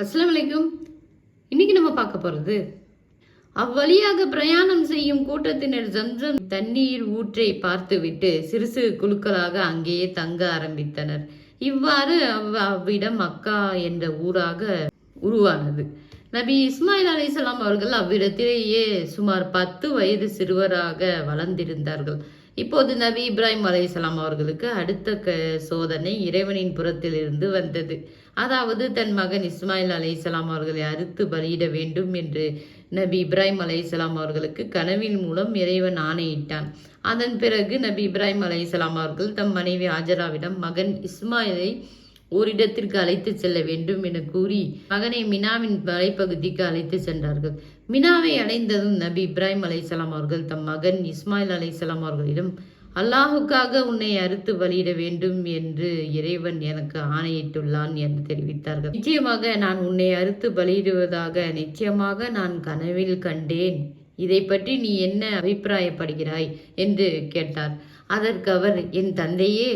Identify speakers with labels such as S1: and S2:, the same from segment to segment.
S1: அஸ்லாம் வலைக்கும் இன்னைக்கு நம்ம பார்க்க போறது அவ்வழியாக பிரயாணம் செய்யும் கூட்டத்தினர் ஜம்ஜம் தண்ணீர் ஊற்றை பார்த்துவிட்டு சிறு சிறு குழுக்களாக அங்கேயே தங்க ஆரம்பித்தனர். இவ்வாறு அவ்- அவ்விடம் மக்கா என்ற ஊராக உருவானது. நபி இஸ்மாயில் அலிசலாம் அவர்கள் அவ்விடத்திலேயே சுமார் பத்து வயது சிறுவராக வளர்ந்திருந்தார்கள். இப்போது நபி இப்ராஹிம் அலையாம் அவர்களுக்கு அடுத்த க சோதனை இறைவனின் புறத்திலிருந்து வந்தது. அதாவது தன் மகன் இஸ்மாயில் அலையாம் அவர்களை அறுத்து பலியிட வேண்டும் என்று நபி இப்ராஹிம் அலையாம் அவர்களுக்கு கனவின் மூலம் இறைவன் ஆணையிட்டான். அதன் பிறகு நபி இப்ராஹிம் அலையாம் அவர்கள் தம் மனைவி ஆஜராவிடம் மகன் இஸ்மாயிலை ஓரிடத்திற்கு அழைத்து செல்ல வேண்டும் என கூறி மகனை மினாவின் மலைப்பகுதிக்கு அழைத்து சென்றார்கள். மினாவை அடைந்ததும் நபி இப்ராஹிம் அலைசலாம் அவர்கள் தம் மகன் இஸ்மாயில் அலைசலாம் அவர்களிடம் அல்லாஹுக்காக உன்னை அறுத்து பலியிட வேண்டும் என்று இறைவன் எனக்கு ஆணையிட்டுள்ளான் என்று தெரிவித்தார்கள். நிச்சயமாக நான் உன்னை அறுத்து பலியிடுவதாக நிச்சயமாக நான் கனவில் கண்டேன். இதை பற்றி நீ என்ன அபிப்பிராயப்படுகிறாய்? என்று கேட்டார். அதற்கு அவர் என் தந்தையே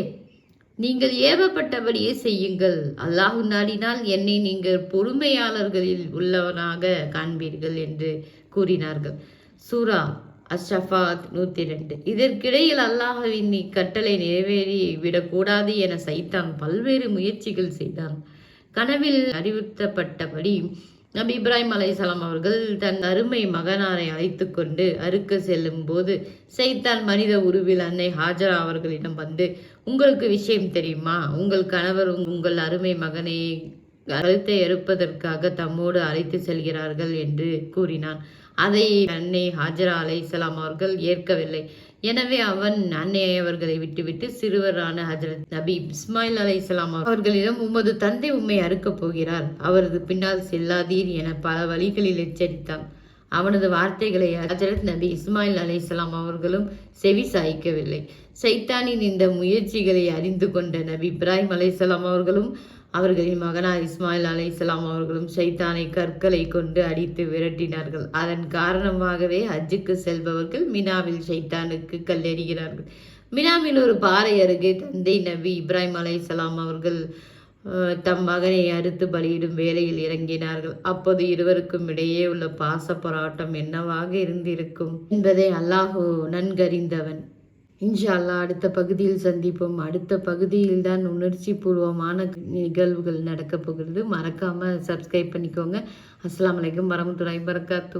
S1: நீங்கள் ஏவப்பட்டபடியே செய்யுங்கள். அல்லாஹு நாடினால் என்னை நீங்கள் பொறுமையாளர்களில் உள்ளவனாக காண்பீர்கள் என்று கூறினார்கள். சூரா அஷ்ஷஃபாத் நூற்றி ரெண்டு இதற்கிடையில் அல்லாஹ்வின் இக்கட்டளை நிறைவேறி விடக்கூடாது என சைத்தான் பல்வேறு முயற்சிகள் செய்தான். கனவில் அறிவுறுத்தப்பட்டபடி நபி இப்ராஹிம் அலைசலாம் அவர்கள் தன் அருமை மகனாரை அழைத்து கொண்டு அறுக்க செல்லும் போது செய்தான் மனித உருவில் அன்னை ஹாஜரா அவர்களிடம் வந்து உங்களுக்கு விஷயம் தெரியுமா? உங்கள் கணவர் உங்கள் அருமை மகனை கழுத்தை எறுப்பதற்காக தம்மோடு அழைத்து செல்கிறார்கள் என்று கூறினான். அதை அன்னை ஹாஜரா அலை இஸ்லாம் அவர்கள் ஏற்கவில்லை. எனவே அவன் அன்னை அவர்களை விட்டுவிட்டு சிறுவரான ஹஜரத் நபி இஸ்மாயில் அலை இஸ்லாம் அவர்களிடம் உமது தந்தை உம்மை அறுக்கப் போகிறார். அவரது பின்னால் செல்லாதீர் என பல வழிகளில் எச்சரித்தான். அவனது வார்த்தைகளை ஹஜரத் நபி இஸ்மாயில் அலைஹிஸ்ஸலாம் அவர்களும் செவி சாய்க்கவில்லை. சைத்தானின் இந்த முயற்சிகளை அறிந்து கொண்ட நபி இப்ராஹிம் அலைஹிஸ்ஸலாம் அவர்களும் அவர்களின் மகனார் இஸ்மாயில் அலைஹிஸ்ஸலாம் அவர்களும் சைத்தானை கற்களை கொண்டு அடித்து விரட்டினார்கள். அதன் காரணமாகவே ஹஜ்ஜுக்கு செல்பவர்கள் மினாவில் சைத்தானுக்கு கல்லெறிகிறார்கள். மினாவில் ஒரு பாறை அருகே தந்தை நபி இப்ராஹிம் அலைஹிஸ்ஸலாம் அவர்கள் தம் மகனை அறுத்து பலியிடும் வேலையில் இறங்கினார்கள். அப்போது இருவருக்கும் இடையே உள்ள பாச போராட்டம் என்னவாக இருந்திருக்கும் என்பதை அல்லாஹு நன்கறிந்தவன். இன்ஷா அல்லாஹ் அடுத்த பகுதியில் சந்திப்போம். அடுத்த பகுதியில் தான் உணர்ச்சி பூர்வமான நிகழ்வுகள் நடக்கப் போகிறது. மறக்காம சப்ஸ்கிரைப் பண்ணிக்கோங்க. அஸ்லாம் வலைக்கம் வரமத்துல்லாஹி பரக்காத்து